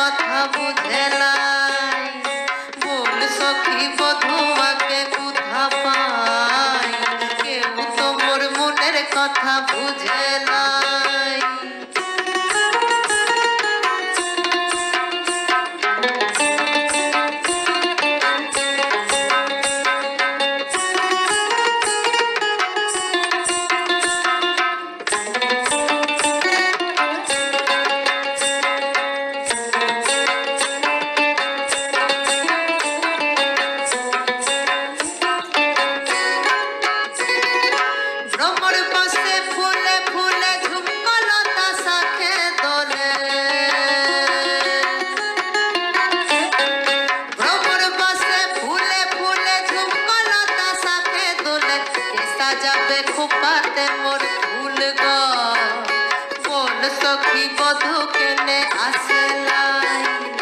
কথা বুঝে বল সখী বধুয়াকে কোথা পাই। কেউ তো মোর মনের কথা বুঝে খোপাতে মোর ফুল গো কোন সখী বধ কেনে আসে নাই